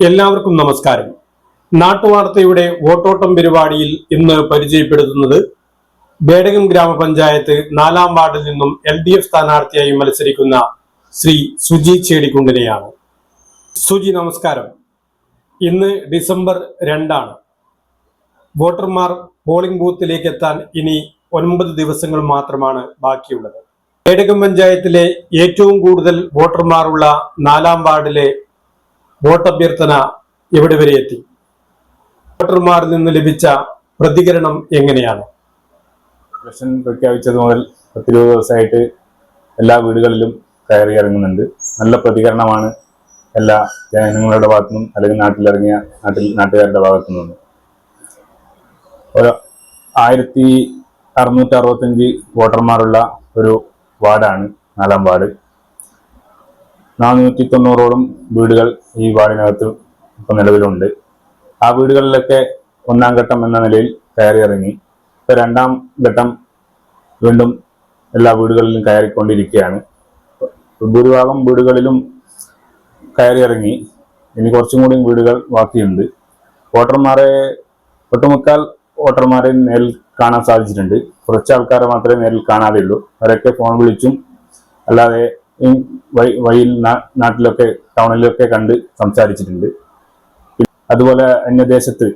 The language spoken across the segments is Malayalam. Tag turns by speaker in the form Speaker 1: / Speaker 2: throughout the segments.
Speaker 1: എല്ലാവർക്കും നമസ്കാരം. നാട്ടുവാർത്തയുടെ വോട്ടോട്ടം പരിപാടിയിൽ ഇന്ന് പരിചയപ്പെടുത്തുന്നത് ബേഡകം ഗ്രാമപഞ്ചായത്ത് നാലാം വാർഡിൽ നിന്നും എൽ ഡി എഫ് സ്ഥാനാർത്ഥിയായി മത്സരിക്കുന്ന ശ്രീ സുജി ചേടിക്കുണ്ടിനെയാണ്. സുജി നമസ്കാരം. ഇന്ന് ഡിസംബർ രണ്ടാണ്. വോട്ടർമാർ പോളിംഗ് ബൂത്തിലേക്ക് എത്താൻ ഇനി ഒൻപത് ദിവസങ്ങൾ മാത്രമാണ് ബാക്കിയുള്ളത്. ബേഡകം പഞ്ചായത്തിലെ ഏറ്റവും കൂടുതൽ വോട്ടർമാരുള്ള നാലാം വാർഡിലെ വോട്ടഭ്യർത്ഥന എവിടെ വരെ എത്തി? വോട്ടർമാരിൽ നിന്ന് ലഭിച്ച പ്രതികരണം എങ്ങനെയാണ്?
Speaker 2: ഇലക്ഷൻ പ്രഖ്യാപിച്ചത് മുതൽ പത്തിരുപത് ദിവസമായിട്ട് എല്ലാ വീടുകളിലും കയറി ഇറങ്ങുന്നുണ്ട്. നല്ല പ്രതികരണമാണ് എല്ലാ ജനങ്ങളുടെ ഭാഗത്തു നിന്നും അല്ലെങ്കിൽ നാട്ടിലിറങ്ങിയ നാട്ടിൽ നാട്ടുകാരുടെ ഭാഗത്തു നിന്നും. ഒരു ആയിരത്തി അറുന്നൂറ്റി അറുപത്തഞ്ച് വോട്ടർമാരുള്ള ഒരു വാർഡാണ് നാലാം വാർഡ്. നാനൂറ്റി തൊണ്ണൂറോളം വീടുകൾ ഈ വാർഡിനകത്ത് ഇപ്പം നിലവിലുണ്ട്. ആ വീടുകളിലൊക്കെ ഒന്നാം ഘട്ടം എന്ന നിലയിൽ കയറി ഇറങ്ങി ഇപ്പൊ രണ്ടാം ഘട്ടം വീണ്ടും എല്ലാ വീടുകളിലും കയറിക്കൊണ്ടിരിക്കുകയാണ്. ഭൂരിഭാഗം വീടുകളിലും കയറി ഇറങ്ങി ഇനി കുറച്ചും കൂടി വീടുകൾ ബാക്കിയുണ്ട്. വോട്ടർമാരെ ഒട്ടുമുക്കാൽ വോട്ടർമാരെ നേരിൽ കാണാൻ സാധിച്ചിട്ടുണ്ട്. കുറച്ച് ആൾക്കാരെ മാത്രമേ നേരിൽ കാണാതെയുള്ളൂ. അവരൊക്കെ ഫോൺ വിളിച്ചും അല്ലാതെ ഈ വഴി- വഴിയിൽ നാട്ടിലൊക്കെ ടൗണിലൊക്കെ കണ്ട് സംസാരിച്ചിട്ടുണ്ട്. അതുപോലെ അന്യദേശത്ത്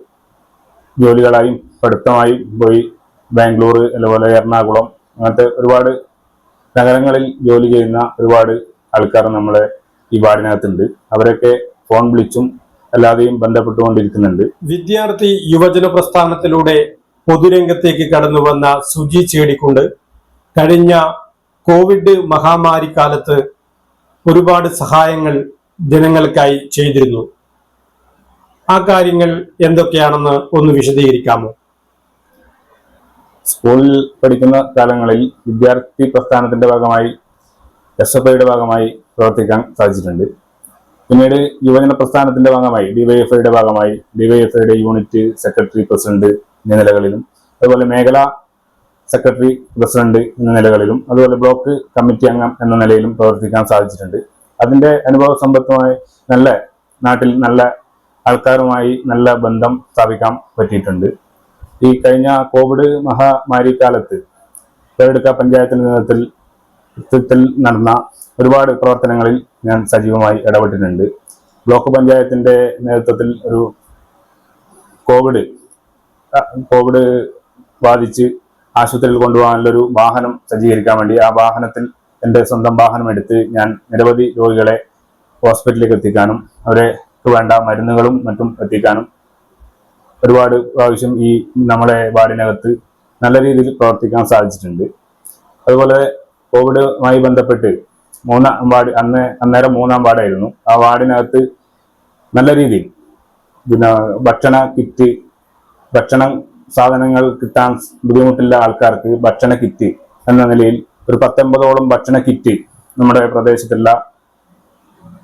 Speaker 2: ജോലികളായും പഠിത്തമായും പോയി ബാംഗ്ലൂർ അതുപോലെ എറണാകുളം അങ്ങനത്തെ ഒരുപാട് നഗരങ്ങളിൽ ജോലി ചെയ്യുന്ന ഒരുപാട് ആൾക്കാർ നമ്മളെ ഈ വാർഡിനകത്തുണ്ട്. അവരൊക്കെ ഫോൺ വിളിച്ചും അല്ലാതെയും ബന്ധപ്പെട്ടുകൊണ്ടിരിക്കുന്നുണ്ട്.
Speaker 1: വിദ്യാർത്ഥി യുവജന പ്രസ്ഥാനത്തിലൂടെ പൊതുരംഗത്തേക്ക് കടന്നു വന്ന സുജി ചേടിക്കൊണ്ട്. കഴിഞ്ഞ കോവിഡ് മഹാമാരി കാലത്ത് ഒരുപാട് സഹായങ്ങൾ ജനങ്ങൾക്കായി ചെയ്തിരുന്നു. ആ കാര്യങ്ങൾ എന്തൊക്കെയാണെന്ന് ഒന്ന് വിശദീകരിക്കാമോ?
Speaker 2: സ്കൂളിൽ പഠിക്കുന്ന കാലങ്ങളിൽ വിദ്യാർത്ഥി പ്രസ്ഥാനത്തിന്റെ ഭാഗമായി എസ് എഫ് ഐയുടെ ഭാഗമായി പ്രവർത്തിക്കാൻ സാധിച്ചിട്ടുണ്ട്. പിന്നീട് യുവജന പ്രസ്ഥാനത്തിന്റെ ഭാഗമായി ഡിവൈഎഫ്ഐയുടെ ഭാഗമായി ഡിവൈഎഫ്ഐയുടെ യൂണിറ്റ് സെക്രട്ടറി പ്രസിഡന്റ് എന്നീ നിലകളിലും അതുപോലെ മേഖലാ സെക്രട്ടറി പ്രസിഡന്റ് എന്ന നിലകളിലും അതുപോലെ ബ്ലോക്ക് കമ്മിറ്റി അംഗം എന്ന നിലയിലും പ്രവർത്തിക്കാൻ സാധിച്ചിട്ടുണ്ട്. അതിന്റെ അനുഭവ സമ്പത്തുമായി നല്ല നാട്ടിൽ നല്ല ആൾക്കാരുമായി നല്ല ബന്ധം സ്ഥാപിക്കാൻ പറ്റിയിട്ടുണ്ട്. ഈ കഴിഞ്ഞ കോവിഡ് മഹാമാരി കാലത്ത് പേരെടുക്ക പഞ്ചായത്തിന്റെ നേതൃത്വത്തിൽ നടന്ന ഒരുപാട് പ്രവർത്തനങ്ങളിൽ ഞാൻ സജീവമായി ഇടപെട്ടിട്ടുണ്ട്. ബ്ലോക്ക് പഞ്ചായത്തിന്റെ നേതൃത്വത്തിൽ ഒരു കോവിഡ് കോവിഡ് ബാധിച്ച് ആശുപത്രിയിൽ കൊണ്ടുപോകാനുള്ളൊരു വാഹനം സജ്ജീകരിക്കാൻ വേണ്ടി ആ വാഹനത്തിൽ എന്റെ സ്വന്തം വാഹനം എടുത്ത് ഞാൻ നിരവധി രോഗികളെ ഹോസ്പിറ്റലിലേക്ക് എത്തിക്കാനും അവർക്ക് വേണ്ട മരുന്നുകളും മറ്റും എത്തിക്കാനും ഒരുപാട് പ്രാവശ്യം ഈ നമ്മളെ വാർഡിനകത്ത് നല്ല രീതിയിൽ പ്രവർത്തിക്കാൻ സാധിച്ചിട്ടുണ്ട്. അതുപോലെ കോവിഡുമായി ബന്ധപ്പെട്ട് മൂന്നാം വാർഡ് അന്ന് അന്നേരം മൂന്നാം വാർഡായിരുന്നു. ആ വാർഡിനകത്ത് നല്ല രീതിയിൽ പിന്നെ ഭക്ഷണ കിറ്റ് ഭക്ഷണ സാധനങ്ങൾ കിട്ടാൻ ബുദ്ധിമുട്ടുള്ള ആൾക്കാർക്ക് ഭക്ഷണ കിറ്റ് എന്ന നിലയിൽ ഒരു പത്തൊമ്പതോളം ഭക്ഷണ കിറ്റ് നമ്മുടെ പ്രദേശത്തുള്ള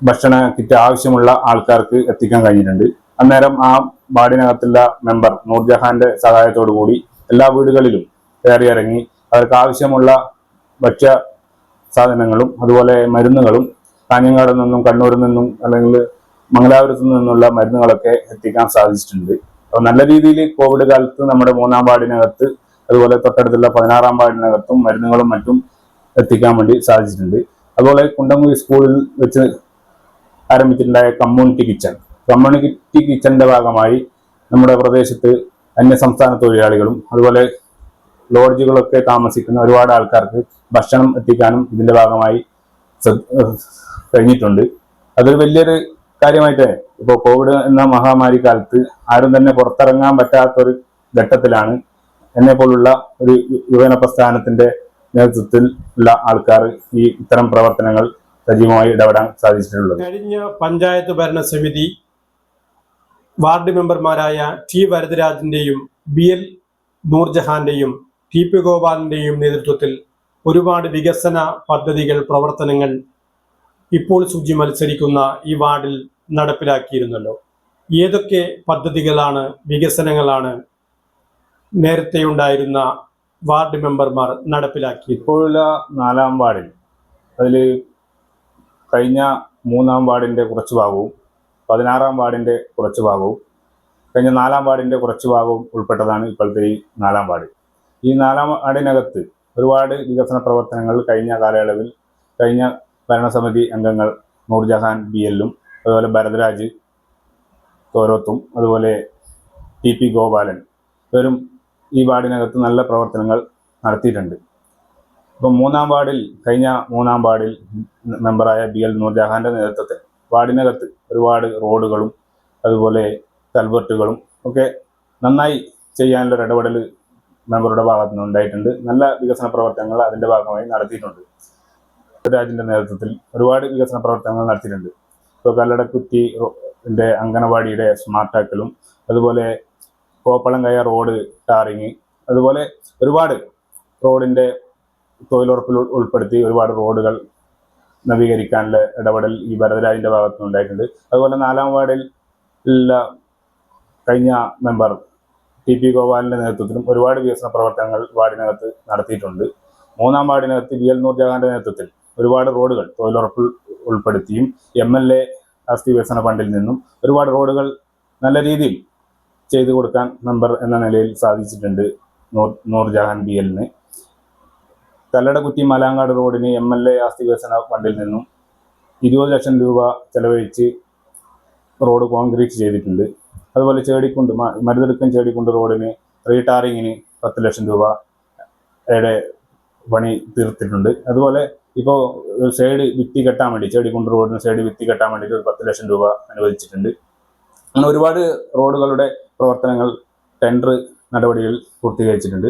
Speaker 2: ഭക്ഷണ കിറ്റ് ആവശ്യമുള്ള ആൾക്കാർക്ക് എത്തിക്കാൻ കഴിഞ്ഞിട്ടുണ്ട്. അന്നേരം ആ വാർഡിനകത്തുള്ള മെമ്പർ നൂർജഹാന്റെ സഹായത്തോടു കൂടി എല്ലാ വീടുകളിലും കയറി ഇറങ്ങി അവർക്ക് ആവശ്യമുള്ള ഭക്ഷ്യ സാധനങ്ങളും അതുപോലെ മരുന്നുകളും കാഞ്ഞങ്ങാട് നിന്നും കണ്ണൂരിൽ നിന്നും അല്ലെങ്കിൽ മംഗലാപുരത്തു നിന്നുള്ള മരുന്നുകളൊക്കെ എത്തിക്കാൻ സാധിച്ചിട്ടുണ്ട്. അപ്പോൾ നല്ല രീതിയിൽ കോവിഡ് കാലത്ത് നമ്മുടെ മൂന്നാം വാർഡിനകത്ത് അതുപോലെ തൊട്ടടുത്തുള്ള പതിനാറാം വാർഡിനകത്തും മരുന്നുകളും മറ്റും എത്തിക്കാൻ വേണ്ടി സാധിച്ചിട്ടുണ്ട്. അതുപോലെ കുണ്ടമുഖി സ്കൂളിൽ വെച്ച് ആരംഭിച്ചിട്ടുണ്ടായ കമ്മ്യൂണിറ്റി കിച്ചൺ കമ്മ്യൂണിറ്റി കിച്ചന്റെ ഭാഗമായി നമ്മുടെ പ്രദേശത്ത് അന്യ സംസ്ഥാന തൊഴിലാളികളും അതുപോലെ ലോഡ്ജുകളൊക്കെ താമസിക്കുന്ന ഒരുപാട് ആൾക്കാർക്ക് ഭക്ഷണം എത്തിക്കാനും ഇതിന്റെ ഭാഗമായി കഴിഞ്ഞിട്ടുണ്ട്. അതൊരു വലിയൊരു കാര്യമായിട്ട് ഇപ്പോൾ കോവിഡ് എന്ന മഹാമാരി കാലത്ത് ആരും തന്നെ പുറത്തിറങ്ങാൻ പറ്റാത്തൊരു ഘട്ടത്തിലാണ് എന്നെ പോലുള്ള ഒരു യുവന പ്രസ്ഥാനത്തിന്റെ നേതൃത്വത്തിൽ ഉള്ള ആൾക്കാർ ഈ ഇത്തരം പ്രവർത്തനങ്ങൾ സജീവമായി ഇടപെടാൻ സാധിച്ചിട്ടുള്ളത്.
Speaker 1: കഴിഞ്ഞ പഞ്ചായത്ത് ഭരണസമിതി വാർഡ് മെമ്പർമാരായ ടി വരദരാജിന്റെയും ബി എൽ നൂർജഹാന്റെയും ടി പി ഗോപാലിന്റെയും നേതൃത്വത്തിൽ ഒരുപാട് വികസന പദ്ധതികൾ പ്രവർത്തനങ്ങൾ ഇപ്പോൾ സുജി മത്സരിക്കുന്ന ഈ വാർഡിൽ നടപ്പിലാക്കിയിരുന്നല്ലോ. ഏതൊക്കെ പദ്ധതികളാണ് വികസനങ്ങളാണ് നേരത്തെ ഉണ്ടായിരുന്ന വാർഡ് മെമ്പർമാർ നടപ്പിലാക്കി
Speaker 2: ഇപ്പോഴുള്ള നാലാം വാർഡിൽ അതിൽ കഴിഞ്ഞ മൂന്നാം വാർഡിന്റെ കുറച്ച് ഭാഗവും പതിനാറാം വാർഡിന്റെ കുറച്ച് ഭാഗവും കഴിഞ്ഞ നാലാം വാർഡിന്റെ കുറച്ച് ഭാഗവും ഉൾപ്പെട്ടതാണ് ഇപ്പോഴത്തെ ഈ നാലാം വാർഡ്. ഈ നാലാം വാർഡിനകത്ത് ഒരുപാട് വികസന പ്രവർത്തനങ്ങൾ കഴിഞ്ഞ കാലയളവിൽ കഴിഞ്ഞ ഭരണസമിതി അംഗങ്ങൾ നൂർജഹാൻ ബി എല്ലും അതുപോലെ ഭരതരാജ് തോരോത്തും അതുപോലെ ടി പി ഗോപാലൻ. ഇവരും ഈ വാർഡിനകത്ത് നല്ല പ്രവർത്തനങ്ങൾ നടത്തിയിട്ടുണ്ട്. ഇപ്പം മൂന്നാം വാർഡിൽ കഴിഞ്ഞ മൂന്നാം വാർഡിൽ മെമ്പറായ ബി എൽ നൂർജഹാന്റെ നേതൃത്വത്തിൽ വാർഡിനകത്ത് ഒരുപാട് റോഡുകളും അതുപോലെ കൽവർട്ടുകളും ഒക്കെ നന്നായി ചെയ്യാനുള്ള ഇടപെടൽ മെമ്പറുടെ ഭാഗത്തു നിന്ന് ഉണ്ടായിട്ടുണ്ട് നല്ല വികസന പ്രവർത്തനങ്ങൾ അതിന്റെ ഭാഗമായി നടത്തിയിട്ടുണ്ട്. രാജിന്റെ നേതൃത്വത്തിൽ ഒരുപാട് വികസന പ്രവർത്തനങ്ങൾ നടത്തിയിട്ടുണ്ട്. ഇപ്പോൾ കല്ലടക്കുറ്റി ന്റെ അംഗനവാടിയുടെ സ്മാർട്ടാക്കലും അതുപോലെ കോപ്പളംകയ റോഡ് ടാറിങ് അതുപോലെ ഒരുപാട് റോഡിന്റെ തൊഴിലുറപ്പിൽ ഉൾപ്പെടുത്തി ഒരുപാട് റോഡുകൾ നവീകരിക്കാനുള്ള ഇടപെടൽ ഈ ഭരതരാജിന്റെ ഭാഗത്തു നിന്നുണ്ടായിട്ടുണ്ട് അതുപോലെ നാലാം വാർഡിൽ കഴിഞ്ഞ മെമ്പർ ടി പി ഗോപാലിന്റെ നേതൃത്വത്തിലും ഒരുപാട് വികസന പ്രവർത്തനങ്ങൾ വാർഡിനകത്ത് നടത്തിയിട്ടുണ്ട്. മൂന്നാം വാർഡിനകത്ത് വി എൽ നൂർജഹാന്റെ നേതൃത്വത്തിൽ ഒരുപാട് റോഡുകൾ തൊഴിലുറപ്പ് ഉൾപ്പെടുത്തിയും എം എൽ എ ആസ്തി വികസന ഫണ്ടിൽ നിന്നും ഒരുപാട് റോഡുകൾ നല്ല രീതിയിൽ ചെയ്തു കൊടുക്കാൻ മെമ്പർ എന്ന നിലയിൽ സാധിച്ചിട്ടുണ്ട് നൂർ നൂർജഹാൻ ബി എല്ലിന്. കല്ലടക്കുറ്റി മലാങ്കാട് റോഡിന് എം എൽ എ ആസ്തി വികസന ഫണ്ടിൽ നിന്നും ഇരുപത് ലക്ഷം രൂപ ചെലവഴിച്ച് റോഡ് കോൺക്രീറ്റ് ചെയ്തിട്ടുണ്ട്. അതുപോലെ ചേടിക്കുണ്ട് മരുതെടുക്കും ചേടിക്കുണ്ട് റോഡിന് റീടാറിങ്ങിന് പത്ത് ലക്ഷം രൂപയുടെ പണി തീർത്തിട്ടുണ്ട്. അതുപോലെ ഇപ്പോൾ സൈഡ് വിത്തി കെട്ടാൻ വേണ്ടി ചേടിക്കുണ്ട് റോഡിന് സൈഡ് വിത്തി കെട്ടാൻ വേണ്ടിയിട്ട് ഒരു പത്ത് ലക്ഷം രൂപ അനുവദിച്ചിട്ടുണ്ട്. അങ്ങനെ ഒരുപാട് റോഡുകളുടെ പ്രവർത്തനങ്ങൾ ടെൻഡർ നടപടികൾ പൂർത്തീകരിച്ചിട്ടുണ്ട്.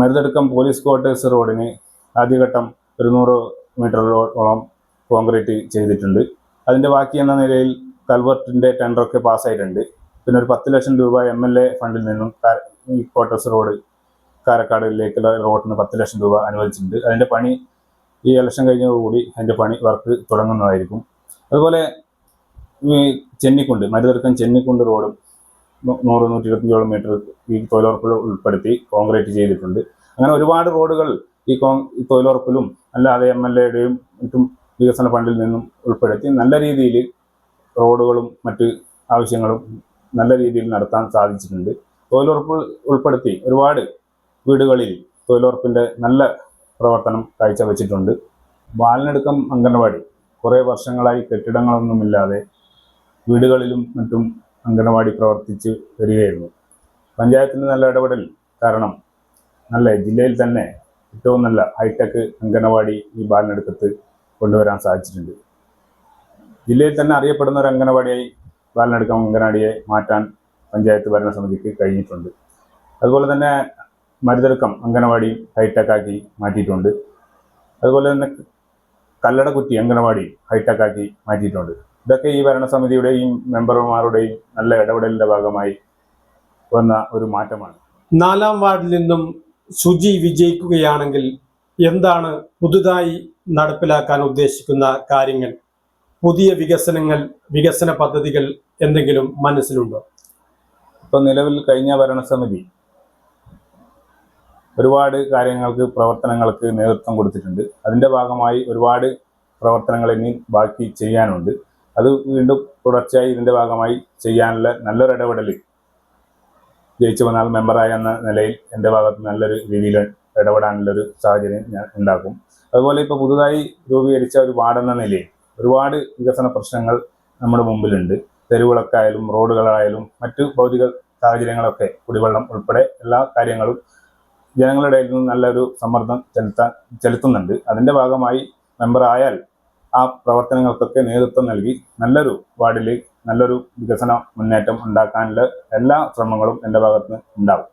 Speaker 2: മരുതടുക്കം പോലീസ് ക്വാർട്ടേഴ്സ് റോഡിന് ആദ്യഘട്ടം ഒരു നൂറ് മീറ്ററോളം കോൺക്രീറ്റ് ചെയ്തിട്ടുണ്ട്. അതിന്റെ ബാക്കി എന്ന നിലയിൽ കൽവർട്ടിന്റെ ടെൻഡറൊക്കെ പാസ്സായിട്ടുണ്ട്. പിന്നെ ഒരു പത്ത് ലക്ഷം രൂപ എം എൽ എ ഫണ്ടിൽ നിന്നും ഈ ക്വാർട്ടേഴ്സ് റോഡ് കാരക്കാടിലേക്കുള്ള റോഡിന് പത്ത് ലക്ഷം രൂപ അനുവദിച്ചിട്ടുണ്ട്. അതിന്റെ പണി ഈ ഇലക്ഷൻ കഴിഞ്ഞതോടുകൂടി അതിന്റെ പണി വർക്ക് തുടങ്ങുന്നതായിരിക്കും. അതുപോലെ ഈ ചെന്നിക്കുണ്ട് മരുതെടുക്കാൻ ചെന്നിക്കുണ്ട് റോഡും നൂറ് നൂറ്റി ഇരുപത്തഞ്ചോളം മീറ്റർ ഈ തൊഴിലുറപ്പിൽ ഉൾപ്പെടുത്തി കോൺക്രീറ്റ് ചെയ്തിട്ടുണ്ട്. അങ്ങനെ ഒരുപാട് റോഡുകൾ ഈ കോ തൊഴിലുറപ്പിലും അല്ലാതെ എം എൽ എയുടെയും മറ്റും വികസന ഫണ്ടിൽ നിന്നും ഉൾപ്പെടുത്തി നല്ല രീതിയിൽ റോഡുകളും മറ്റ് ആവശ്യങ്ങളും നല്ല രീതിയിൽ നടത്താൻ സാധിച്ചിട്ടുണ്ട്. തൊഴിലുറപ്പ് ഉൾപ്പെടുത്തി ഒരുപാട് വീടുകളിൽ തൊഴിലുറപ്പിന്റെ നല്ല പ്രവർത്തനം കാഴ്ചവെച്ചിട്ടുണ്ട്. ബാലനടുക്കം അംഗനവാടി കുറേ വർഷങ്ങളായി കെട്ടിടങ്ങളൊന്നുമില്ലാതെ വീടുകളിലും മറ്റും അംഗനവാടി പ്രവർത്തിച്ച് വരികയായിരുന്നു. പഞ്ചായത്തിന്റെ നല്ല ഇടപെടൽ കാരണം നല്ല ജില്ലയിൽ തന്നെ ഏറ്റവും നല്ല ഹൈടെക് അംഗനവാടി ഈ ബാലനടുക്കത്ത് കൊണ്ടുവരാൻ സാധിച്ചിട്ടുണ്ട്. ജില്ലയിൽ തന്നെ അറിയപ്പെടുന്ന ഒരു അംഗനവാടിയായി ബാലനടുക്കം അംഗനവാടിയെ മാറ്റാൻ പഞ്ചായത്ത് ഭരണസമിതിക്ക് കഴിഞ്ഞിട്ടുണ്ട്. അതുപോലെ തന്നെ മരുതെടുക്കം അംഗനവാടി ഹൈടെക് ആക്കി മാറ്റിയിട്ടുണ്ട്. അതുപോലെ തന്നെ കല്ലടക്കുറ്റി അംഗനവാടി ഹൈടെക് ആക്കി മാറ്റിയിട്ടുണ്ട്. ഇതൊക്കെ ഈ ഭരണസമിതിയുടെയും മെമ്പർമാരുടെയും നല്ല ഇടപെടലിന്റെ ഭാഗമായി വന്ന ഒരു മാറ്റമാണ്.
Speaker 1: നാലാം വാർഡിൽ നിന്നും സുജി വിജയിക്കുകയാണെങ്കിൽ എന്താണ് പുതുതായി നടപ്പിലാക്കാൻ ഉദ്ദേശിക്കുന്ന കാര്യങ്ങൾ? പുതിയ വികസനങ്ങൾ വികസന പദ്ധതികൾ എന്തെങ്കിലും മനസ്സിലുണ്ടോ?
Speaker 2: ഇപ്പം നിലവിൽ കഴിഞ്ഞ ഭരണസമിതി ഒരുപാട് കാര്യങ്ങൾക്ക് പ്രവർത്തനങ്ങൾക്ക് നേതൃത്വം കൊടുത്തിട്ടുണ്ട്. അതിന്റെ ഭാഗമായി ഒരുപാട് പ്രവർത്തനങ്ങൾ ഇനി ബാക്കി ചെയ്യാനുണ്ട്. അത് വീണ്ടും തുടർച്ചയായി ഇതിന്റെ ഭാഗമായി ചെയ്യാനുള്ള നല്ലൊരു ഇടപെടൽ ജയിച്ചു വന്നാൽ മെമ്പറായ എന്ന നിലയിൽ എന്റെ ഭാഗത്ത് നല്ലൊരു രീതിയിൽ ഇടപെടാനുള്ളൊരു സാഹചര്യം ഞാൻ ഉണ്ടാക്കും. അതുപോലെ ഇപ്പോൾ പുതുതായി രൂപീകരിച്ച ഒരു വാർഡെന്ന നിലയിൽ ഒരുപാട് വികസന പ്രശ്നങ്ങൾ നമ്മുടെ മുമ്പിലുണ്ട്. തെരുവുകളൊക്കെയായാലും റോഡുകളായാലും മറ്റു ഭൗതിക സാഹചര്യങ്ങളൊക്കെ കുടിവെള്ളം ഉൾപ്പെടെ എല്ലാ കാര്യങ്ങളും ജനങ്ങളുടെ ഇടയിൽ നിന്ന് നല്ലൊരു സമ്മർദ്ദം ചെലുത്താൻ ചെലുത്തുന്നുണ്ട്. അതിന്റെ ഭാഗമായി മെമ്പർ ആയാൽ ആ പ്രവർത്തനങ്ങൾക്കൊക്കെ നേതൃത്വം നൽകി നല്ലൊരു വാർഡിൽ നല്ലൊരു വികസന മുന്നേറ്റം ഉണ്ടാക്കാനുള്ള എല്ലാ ശ്രമങ്ങളും എന്റെ ഭാഗത്ത് നിന്ന് ഉണ്ടാവും.